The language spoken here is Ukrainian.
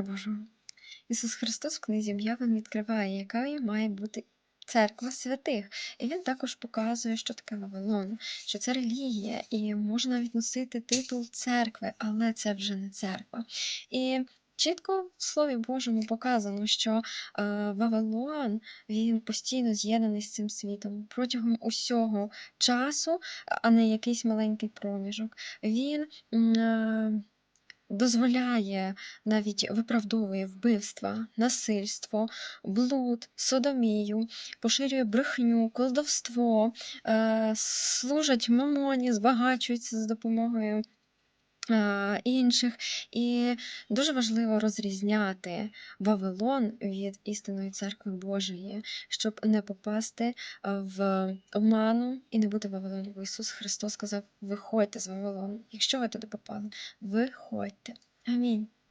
Мир. Ісус Христос в книзі об'явлень відкриває, якою має бути церква святих. І він також показує, що таке Вавилон, що це релігія, і можна навіть носити титул церкви, але це вже не церква. І чітко в Слові Божому показано, що е, Вавилон він постійно з'єднаний з цим світом протягом усього часу, а не якийсь маленький проміжок. Він е, дозволяє, навіть виправдовує вбивства, насильство, блуд, содомію, поширює брехню, колдовство, е, служать мамоні, збагачуються з допомогою. Е, Інших, і дуже важливо розрізняти Вавилон від істинної церкви Божої, щоб не попасти е, в обману і не бути Вавилоном. Ісус Христос сказав: виходьте з Вавилону. Якщо ви туди попали, виходьте. Амінь.